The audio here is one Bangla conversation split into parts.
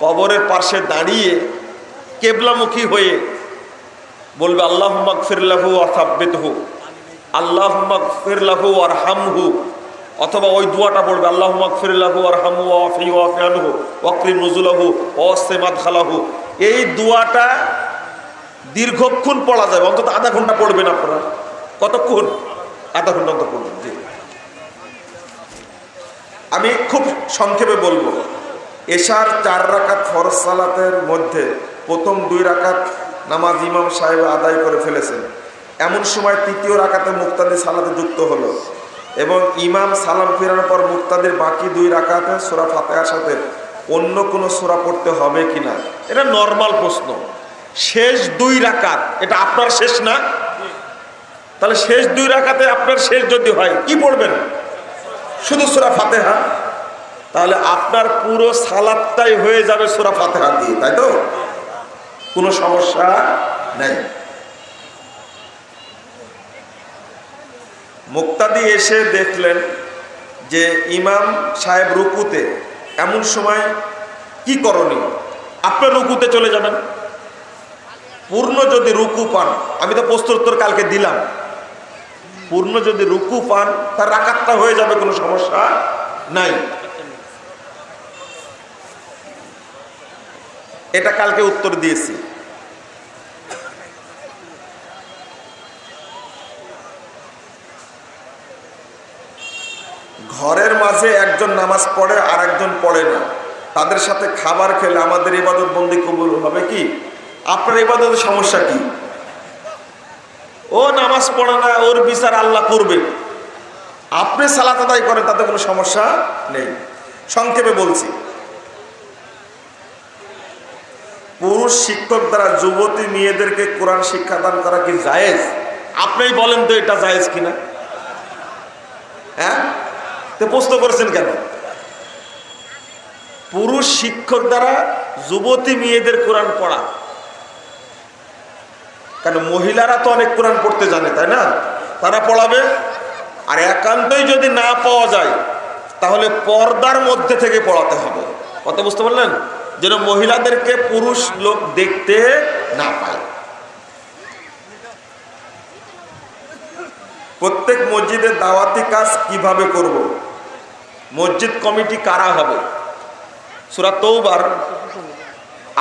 কবরের পাশে দাঁড়িয়ে কেবলামুখী হয়ে বলবে আল্লাহ ফিরলাহু আসাব্বেতহু আল্লাহ ফিরলাহু আর হামহু অথবা ওই দুয়াটা পড়বে আল্লাহ ফিরলাহু আর হামু ওয়াফি ওয়াফিয়ানহু ওয়াকরিম নজুলাহু ওয়াসেমাদ খালাহু এই দুয়াটা দীর্ঘক্ষণ পড়া যাবে, অন্তত আধা ঘণ্টা পড়বেন আপনারা। কতক্ষণ? আধা ঘণ্টা অন্তত পড়বেন আমি খুব সংক্ষেপে বলব। এশার চার রাকাত ফরজ সালাতের মধ্যে প্রথম দুই রাকাত নামাজ ইমাম সাহেব আদায় করে ফেলেছেন। এমন সময় তৃতীয় রাকাতে মুক্তাদি সালাতে যুক্ত হলো এবং ইমাম সালাম ফেরানোর পর মুক্তাদির বাকি দুই রাকাতে সোরা ফাতেহার সাথে অন্য কোনো সোরা পড়তে হবে কিনা, এটা নর্মাল প্রশ্ন। শেষ দুই রাকাত, এটা আপনার শেষ না? তাহলে শেষ দুই রাকাতে আপনার শেষ যদি হয়, কি পড়বেন? শুধু সোরা ফাতেহা? তাহলে আপনার পুরো সালাদটাই হয়ে যাবে সুরা ফাতেহা দিয়ে, তাই তো? কোনো সমস্যা নেই। মুক্তাদি এসে দেখলেন যে ইমাম সাহেব রুকুতে, এমন সময় কি করণীয়? আপনার রুকুতে চলে যাবেন। পূর্ণ যদি রুকু পান, আমি তো প্রশ্নোত্তর কালকে দিলাম। পূর্ণ যদি রুকু পান, তার রাকাতটা হয়ে যাবে, কোনো সমস্যা নাই। এটা কালকে উত্তর দিয়েছি। ঘরের মাঝে একজন নামাজ পড়ে আর একজন পড়ে না। তাদের সাথে খাবার খেলে আমাদের ইবাদত বন্দি কবুল হবে কি? আপনার ইবাদতের সমস্যা কি? ও নামাজ পড়ে না, ওর বিচার আল্লাহ করবে আপনি সালাত আদায় করেন, তাতে কোনো সমস্যা নেই। সংক্ষেপে বলছি পুরুষ শিক্ষক দ্বারা যুবতী মেয়েদেরকে কোরআন শিক্ষাদান করা কি জায়েজ? আপনিই বলেন তো এটা জায়েজ কিনা? হ্যাঁ? তো প্রশ্ন করেছেন কেন? পুরুষ শিক্ষক দ্বারা যুবতী মেয়েদের কোরআন পড়া। কেন মহিলারা তো অনেক কোরআন পড়তে জানে, তাই না? তারা পড়াবে। আর একান্তই যদি না পাওয়া যায়, তাহলে পর্দার মধ্যে থেকে পড়াতে হবে। কত বুঝতে পারলেন? যেন মহিলাদেরকে পুরুষ লোক দেখতে না পায়। প্রত্যেক মসজিদের দাওয়াতি কাজ কীভাবে করব। মসজিদ কমিটি কারা হবে? সুরা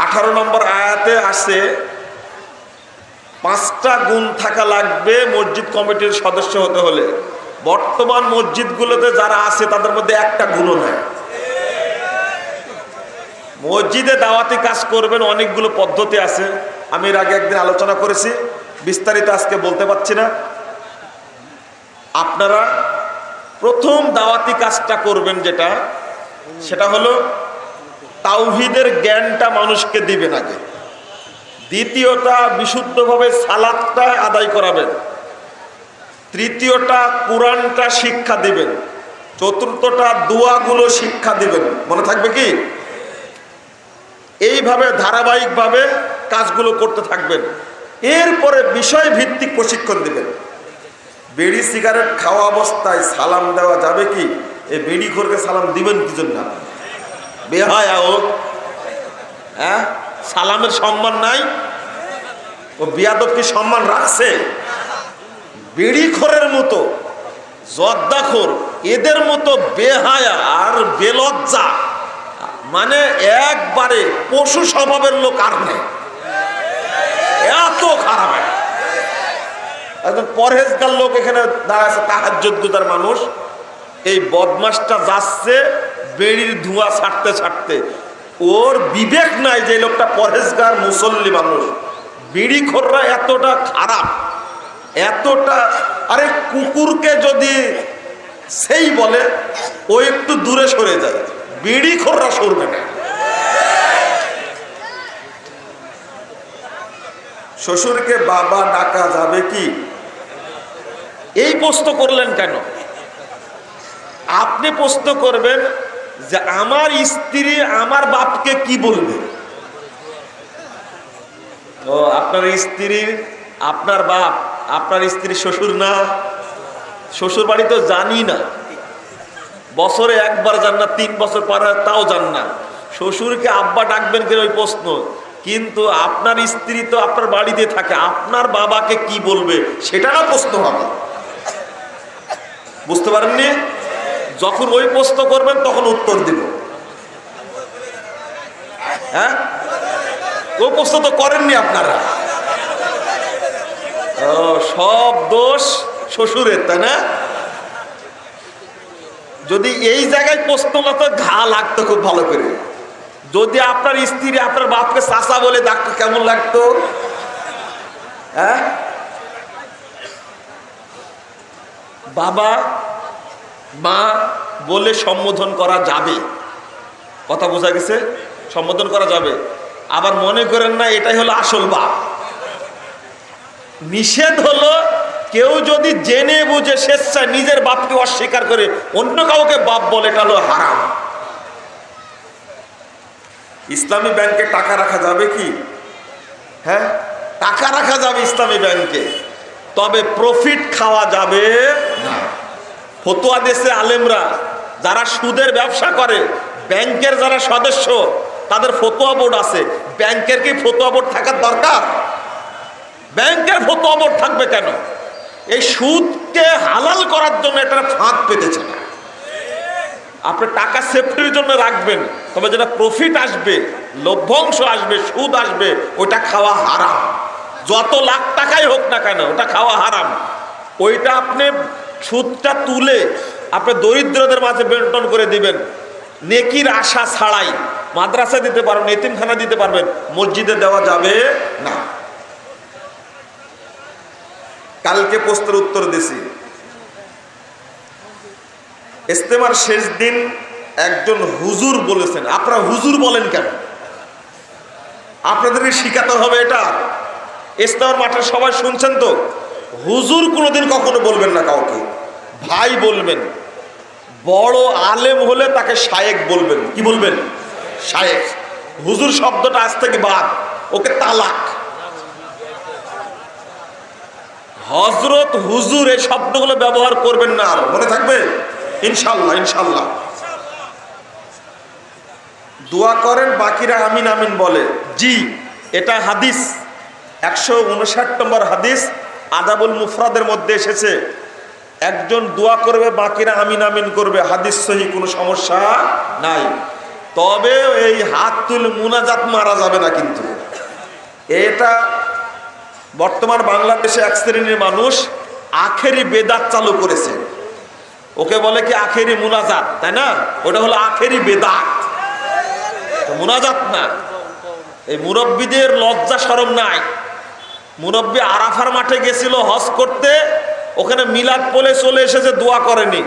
আঠারো নম্বর আয়াতে আসে, পাঁচটা গুণ থাকা লাগবে মসজিদ কমিটির সদস্য হতে হলে। বর্তমান মসজিদগুলোতে যারা আছে, তাদের মধ্যে একটা গুণও নেয় মসজিদে দাওয়াতি কাজ করবেন, অনেকগুলো পদ্ধতি আছে। আমি এর আগে একদিন আলোচনা করেছি, বিস্তারিত আজকে বলতে পারছি না। আপনারা প্রথম দাওয়াতি কাজটা করবেন যেটা, সেটা হলো তাওহিদের জ্ঞানটা মানুষকে দিবেন আগে। দ্বিতীয়টা, বিশুদ্ধভাবে সালাদটা আদায় করাবেন। তৃতীয়টা, কোরআনটা শিক্ষা দিবেন। চতুর্থটা, দোয়াগুলো শিক্ষা দিবেন। মনে থাকবে কি? এইভাবে ধারাবাহিকভাবে কাজগুলো করতে থাকবেন। এরপরে বিষয় ভিত্তিক প্রশিক্ষণ দেবেন। বেড়ি সিগারেট খাওয়া অবস্থায় সালাম দেওয়া যাবে কি? এই বেড়ি খোরকে সালাম দিবেন কি জন্য? বেহায় ও হ্যাঁ? সালামের সম্মান নাই? ও বিয়াদব কি সম্মান রাখছে? বেড়িখোরের মতো জর্দাখোর এদের মতো বেহায়া আর বেলজ্জা মানে একবারে পশু স্বভাবের লোক আর নেই। এত খারাপ। একজন পরহেজগার লোক এখানে দাঁড়াচ্ছে তাহার গুজার মানুষ। এই বদমাসটা যাচ্ছে বেড়ির ধোঁয়া ছাড়তে ছাড়তে। ওর বিবেক নাই যে লোকটা পরহেজগার, মুসল্লি মানুষ। বিড়ি খোররা এতটা খারাপ, এতটা, আরে কুকুরকে যদি সেই বলে, ও একটু দূরে সরে যায়। বিড়ি খোররা সরবে না। শ্বশুরকে বাবা ডাকা যাবে কি? এই প্রশ্ন করলেন কেন? আপনি প্রশ্ন করবেন যে আমার স্ত্রী আমার বাপকে কি বলবে? ও, আপনার স্ত্রী, আপনার বাপ, আপনার স্ত্রী শ্বশুর না? শ্বশুর বাড়ি তো জানি না। বছরে একবার যান না, তিন বছর পর তাও যান না। শ্বশুরকে আব্বা ডাকবেন কেন ওই প্রশ্ন, কিন্তু আপনার স্ত্রী তো আপনার বাড়িতে থাকে, আপনার বাবাকে কি বলবে? সেটা না প্রশ্ন হবে। বুঝতে পারেননি? যখন ওই প্রশ্ন করবেন, তখন উত্তর দিব। হ্যাঁ? ওই প্রশ্ন তো করেননি আপনারা। সব দোষ শ্বশুরের, তাই না? যদি এই জায়গায় প্রশ্ন মতো ঘা লাগতো খুব ভালো করে। যদি আপনার স্ত্রী আপনার বাপকে চাষা বলে ডাকতো, কেমন লাগতো? হ্যাঁ? বাবা, মা বলে সম্বোধন করা যাবে। কথা বোঝা গেছে? সম্বোধন করা যাবে। আবার মনে করেন না, এটাই হলো আসল বাপ। নিষেধ হলো কেউ যদি জেনে বুঝে স্বেচ্ছায় নিজের বাপকে অস্বীকার করে অন্য কাউকে বাপ বলে, এটা হলো হারাম। ইসলামী ব্যাংকে টাকা রাখা যাবে কি? হ্যাঁ? টাকা রাখা যাবে ইসলামী ব্যাংকে। তবে প্রফিট খাওয়া যাবে না। ফতুয়া দেশে আলেমরা, যারা সুদের ব্যবসা করে, ব্যাংকের যারা সদস্য, তাদের ফতুয়া বোর্ড আছে। ব্যাংকের কি ফতুয়া বোর্ড থাকার দরকার? ব্যাংকের ফতুয়া বোর্ড থাকবে কেন? এই সুদকে হালাল করার জন্য এটা ফাঁদ পেতেছে না আপনি টাকা সেফটির জন্য রাখবেন, তবে যেটা প্রফিট আসবে, লভ্যাংশ আসবে, সুদ আসবে ওটা খাওয়া হারাম। যত লাখ টাকাই হোক না কেন, ওটা খাওয়া হারাম। ওইটা আপনি সুদটা তুলে আপনি দরিদ্রদের মাঝে বেন্টন করে দিবেন। নেকির আশা ছাড়াই মাদ্রাসা দিতে পারবেন, এতিমখানা দিতে পারবেন, মসজিদে দেওয়া যাবে না। কালকে প্রশ্নের উত্তর দিছি। ইস্তেমার শেষ দিন একজন হুজুর বলেছেন। আপনারা হুজুর বলেন কেন? আপনাদেরকে শিখাতে হবে এটা। ইস্তেমার মাঠে সবাই শুনছেন তো? হুজুর কোনোদিন কখনো বলবেন না কাউকে। ভাই বলবেন। বড় আলেম হলে তাকে শায়েক বলবেন। কি বলবেন? শায়েক। হুজুর শব্দটা আজ থেকে বাদ। ওকে তালাক। হজরত হুজুর এই শব্দগুলো ব্যবহার করবেন না আর। মনে থাকবে? ইনশাল্লাহ ইনশাল্লাহ দোয়া করেন, বাকিরা আমিন আমিন বলে। জি, এটা হাদিস। একশো উনষাট নম্বর হাদিস আদাবুল মুফরাদের মধ্যে এসেছে। একজন দোয়া করবে, বাকিরা আমিন আমিন করবে। হাদিস সহি, কোনো সমস্যা নাই। তবে এই হাত তুল মুনাজাত মারা যাবে না কিন্তু। এটা বর্তমান বাংলাদেশে এক শ্রেণির মানুষ আখেরি বেদাত চালু করেছে। ওকে বলে কি আখেরি মুনাজাত, তাই না? ওটা হলো আখেরি বেদাত। মুনাজাত না। এই মুরব্বীদের লজ্জা সরম নাই। মুরব্বী আরাফার মাঠে গেছিল হজ করতে, ওখানে মিলাদ পলে চলে এসেছে, দোয়া করেনি।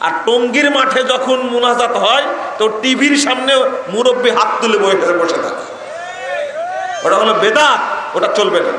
আর টঙ্গির মাঠে যখন মুনাজাত হয়, তো টিভির সামনে মুরব্বী হাত তুলে বসে থাকে। ওটা হলো বেদাত, ওটা চলবে না।